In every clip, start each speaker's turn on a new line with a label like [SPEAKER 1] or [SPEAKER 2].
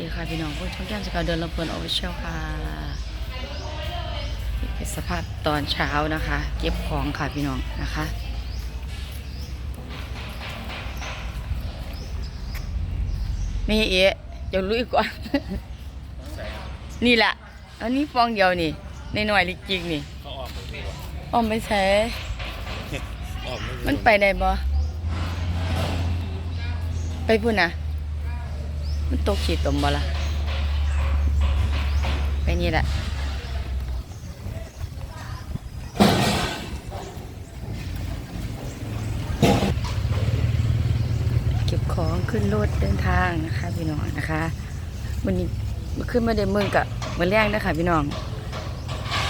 [SPEAKER 1] ดีค่ะพี่น้องผู้ชมแก้มสกาวเดินลำเพลินออฟฟิเชียลค่ะสภาพตอนเช้านะคะ เก็บของค่ะพี่น้องนะคะไม่เอ๊ะเดี๋ยวลุยก่อน นี่แหละอันนี้ฟองเดียวนี่ในหน่อยลิจิกนี่
[SPEAKER 2] เขาออกแบบนี้วะ
[SPEAKER 1] อ้อมไปใช้
[SPEAKER 2] ออกไม่
[SPEAKER 1] มันไปได้บ่ไปพูดนะ มันตกขีดตมบ่ละไปนี่แหละเก็บของขึ้นรถเดินทางนะคะพี่น้องนะคะวันนี้ขึ้นมาเดินมึงกับมือแรงนะคะพี่น้อง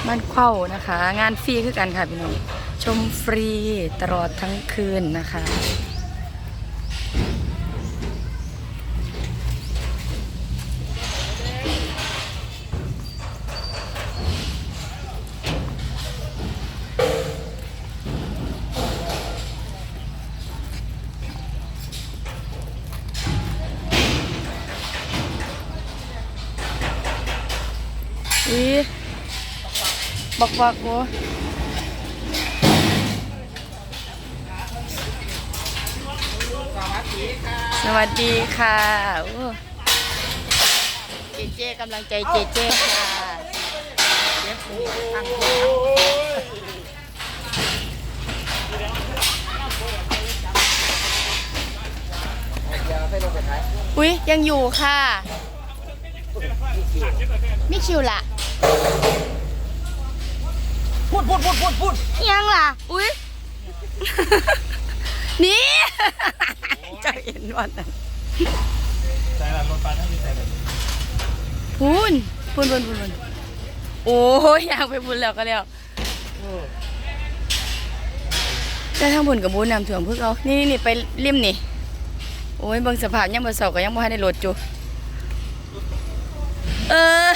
[SPEAKER 1] บ้านเข้านะคะ งานฟรีคือกันค่ะพี่น้องชมฟรีตลอดทั้งคืนนะคะ บักบักโวสวัสดีค่ะเจเจกำลังใจเจเจค่ะเดี๋ยวผมทางอุ้ยยังอยู่ค่ะ ไม่คิวละ
[SPEAKER 2] พูดพูดพูดพูดพูด
[SPEAKER 1] ยังล่ะ อุ้ยนี่จะเห็นวันนั้น
[SPEAKER 2] ใจละรถบัสถ้ามีใจแบบนี้
[SPEAKER 1] พูนพูนพูนพูนพูนโอ้ยอยากไปพูนแล้วก็แล้วแต่ทางบุญกับบุญนำถ่วงพวกเรานี่นี่นี่ไปเลี่ยมนี่ โอ้ยเบางสภาพยังบ่เสาก็ยังบ่ให้ได้รถจูเออ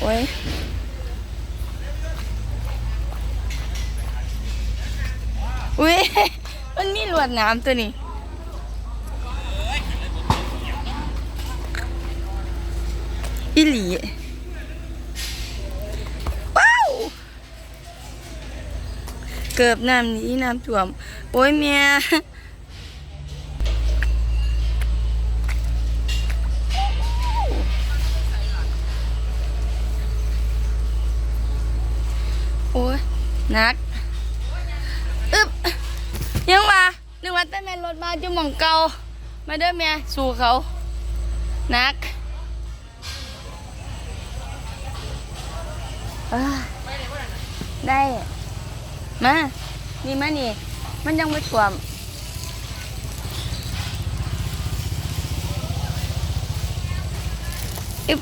[SPEAKER 1] โอ้ยอุ้ยมันมีลวดน้ำตัวนี้อีหลีว้าวเกือบน้ำนี้น้ำท่วม โอ้ยเมีย นักอึบยังว่านึกว่าแต่แม่รถมาจุ่มองเกามาเด้อแม่สู่เขานักอได้มานี่มานี่ มันยังไม่ท่วมอึบ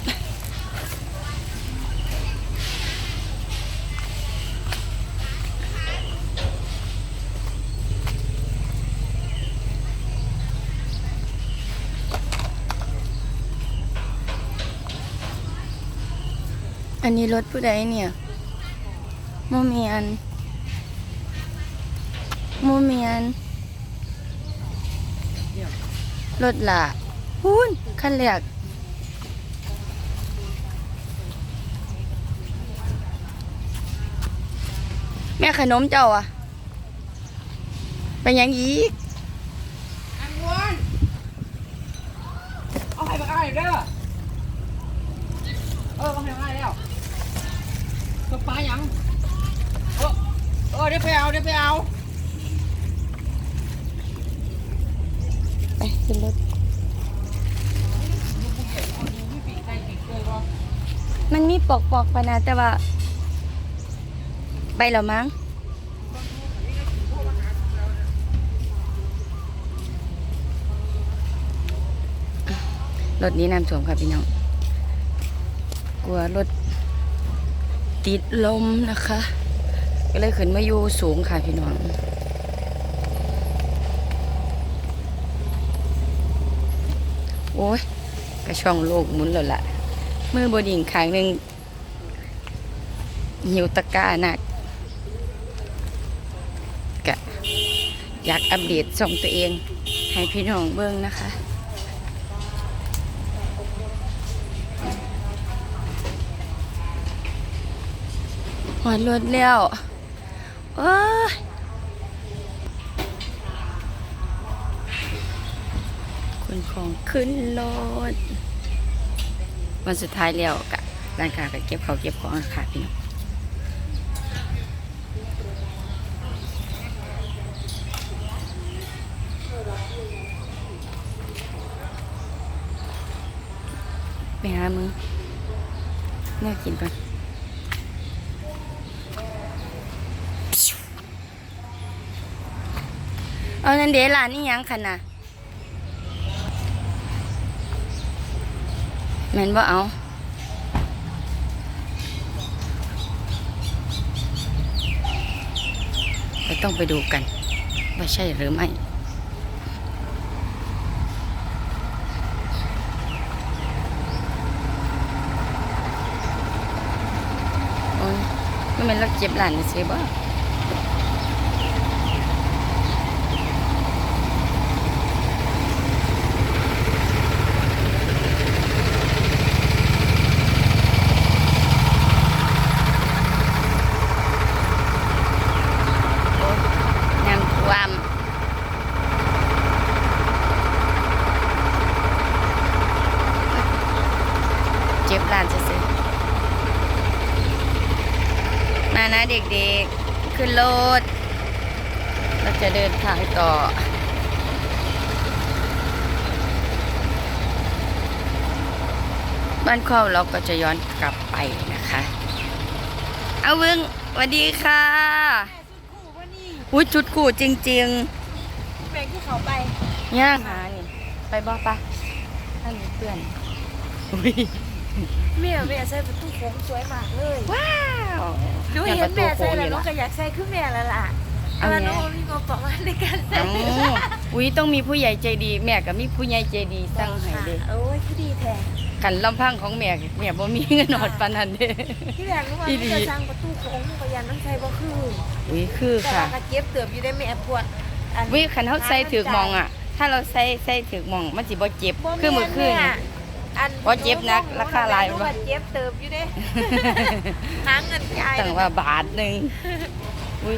[SPEAKER 1] อันนี้รถผู้ใดเนี่ยโมเมียนโมเมียนรถหละหุ้นคันแรกแม่ขนมเจ้าอะเป็นยังอีก
[SPEAKER 3] อันวนเอาให้มาอ้ายเด้อเออเอาให้มาอ้ายแล้ว ก็ปลาหยังเออเออเดี๋ยวไปเอาเดี๋ยวไปเอา
[SPEAKER 1] ไปขึ้นรถ
[SPEAKER 3] มั
[SPEAKER 1] นมีปอกปอกไปนะแต่ว่าไปแล้วมั้งรถนี้น้ำท่วมค่ะพี่น้อง กลัวรถ ติดลมนะคะ ก็เลยขึ้นมาอยู่สูงค่ะพี่น้องโอ้ยกระช่องโลกมุนแล้วล่ะมือบดิ่งขางหนึ่งหิวตะกร้าหนักกะอยากอัปเดตส่งตัวเอง ให้พี่น้องเบิ่งนะคะ อดรถแล้วโอ้ยคนของขึ้นรถวันสุดท้ายแล้วกะร้านค้าก็เก็บเขาเก็บของค่ะพี่น้องไปหามึงน่ากินก่อน เอานั่นเดี๋ยวร้านนี้ยังคันน่ะแมนบ่เอาเราต้องไปดูกัน ว่าใช่หรือไม่โอ้ยไม่เป็นเราเจ็บหลานเสิบ่น้ำท่วม เจ็บหลานสิมานะเด็กๆ ขึ้นรถเราจะเดินทางต่อ บ้านเข้าเราก็จะย้อนกลับไปนะคะ เอาเวิงสวัสดีค่ะ
[SPEAKER 3] คู่ว่านี่
[SPEAKER 1] อุ้ยชุดกูจริง
[SPEAKER 3] แบ่งที่เขาไป
[SPEAKER 1] ๆย่างหานี่ ไปบ่ปะท่านมีเพื่อนอุ้ย
[SPEAKER 3] แม่แม่ใส่ประตูโค้งสวยมากเลย
[SPEAKER 1] ว้าว
[SPEAKER 3] หนูเห็นแม่ใส่แล้วหนูก็อยากใส่คือแม่แล้วล่ะแต่ว่าหนูมีงบประมาณในการใส่
[SPEAKER 1] เอ้าอุ้ยต้องมีผู้ใหญ่ใจดี แม่ก็มีผู้ใหญ่ใจดีสั่งให้เด้
[SPEAKER 3] โอ้ยคือดีแท้
[SPEAKER 1] กันลำพังของแม่แม่บ่มีเงินหอดปานนั้นเด้
[SPEAKER 3] ที่แรกหนูว่า
[SPEAKER 1] อี
[SPEAKER 3] ห
[SPEAKER 1] หลี
[SPEAKER 3] นูจะสั่งประตูโค้งหนูก็ยันมันใส่บ่คือ
[SPEAKER 1] อุ้ยคือ
[SPEAKER 3] แต่
[SPEAKER 1] ค่ะ
[SPEAKER 3] ว่าก็เจ็บเติบอยู่ได้แม่ปวดอัน
[SPEAKER 1] วิคันเฮาใส่ถือกหมองอะ ถ้าเราใส่ใส่ถือกหมองมันสิบ่เจ็บ
[SPEAKER 3] บ่
[SPEAKER 1] คือมื้อคืน
[SPEAKER 3] แม่อัน
[SPEAKER 1] บ่เจ็บนักราคาหลาย
[SPEAKER 3] หนู
[SPEAKER 1] บ่
[SPEAKER 3] ว่าเจ็บเติบอยู่เด้ หาเงินจ่าย
[SPEAKER 1] ตั้งว่าบาทหนึงอุ้ย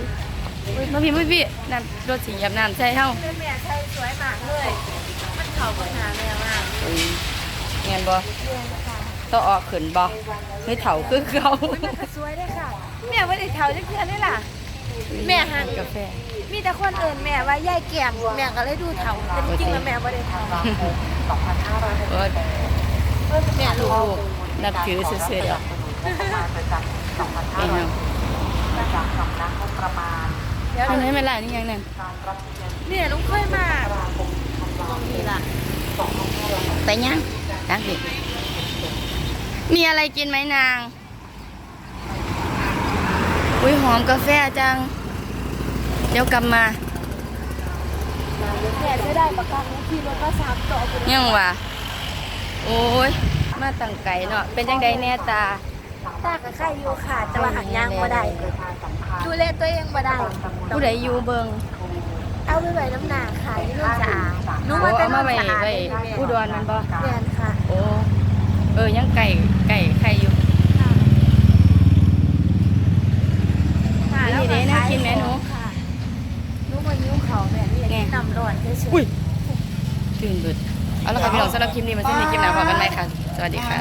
[SPEAKER 1] อุ้ยมาพี่มาพี่น้ำรถสีเหยาบน้ำใส่เฮา
[SPEAKER 3] แม่แม่ใส่สวยมากเลย มันเข้ากับหน้าแม่มาก
[SPEAKER 1] อุ้ยแม่นบ่
[SPEAKER 3] เรียนค่ะ
[SPEAKER 1] ต้องออกขึ้นบ่ไม่เฒ่าคือเขา
[SPEAKER 3] อุ๊ยมันก็สวยด้วยค่ะ แม่ไม่ได้เท่าจักเทื่อเลยล่ะ แม่หัน
[SPEAKER 1] กาแฟ
[SPEAKER 3] มีแต่คนเอินแม่ว่ายายแก้มแม่ก็เลยดูเท่าแต่จริงๆแล้วแม่ไม่ได้เท่า
[SPEAKER 1] โอ้ย
[SPEAKER 3] แม่รู้
[SPEAKER 1] ลูกนับถือซื่อๆเดียวนี่เนาะ
[SPEAKER 3] เดี๋ยว
[SPEAKER 1] อันนี้ไม่ไรนี่ยังนั่น
[SPEAKER 3] เนี่ยลุงเคยมาตรงนี้ล่ะ
[SPEAKER 1] ไปยังนักดิมีอะไรกินไหมนาง อุ้ยหอมกาแฟจัง เดี๋ยวกลับมา
[SPEAKER 3] แม่จะได้ประกันที่รถมาสามต่อ
[SPEAKER 1] ยังวะ โอ้ย มาตั้งไก่เนาะ เป็นยังไงแน่ตา
[SPEAKER 3] ตากับไข่อยู่ค่ะแต่ว่าหักยางบ่ได้ดูแลตัวเองบ่ได้
[SPEAKER 1] ผู้ใดอยู่เบิง
[SPEAKER 3] เอาไปไว้น้ำหนาค่ะที่นู่นสะอาดหนู
[SPEAKER 1] โอ้
[SPEAKER 3] ว่าแต่
[SPEAKER 1] เอา
[SPEAKER 3] นู่
[SPEAKER 1] มานไว้
[SPEAKER 3] สะอาด
[SPEAKER 1] ไว้
[SPEAKER 3] เลยแม่
[SPEAKER 1] อุดรมันบ่
[SPEAKER 3] เรียนค่ะ
[SPEAKER 1] โอ้ เออ ยังไก่ไก่ไข่อยู่
[SPEAKER 3] ค่ะค่ะ
[SPEAKER 1] นี่เด้น่ากินไหมหนู
[SPEAKER 3] ค่ะหนูมายิ้วเขาแบบนี้
[SPEAKER 1] ไง
[SPEAKER 3] นำร้อนเฉยๆ
[SPEAKER 1] อุ้ยตื่นเบิด เอาละค่ะพี่น้องสำหรับคลิปนี้มาเส้นนี้คลิปหน้าพบกันไหมค่ะ สวัสดีค่ะ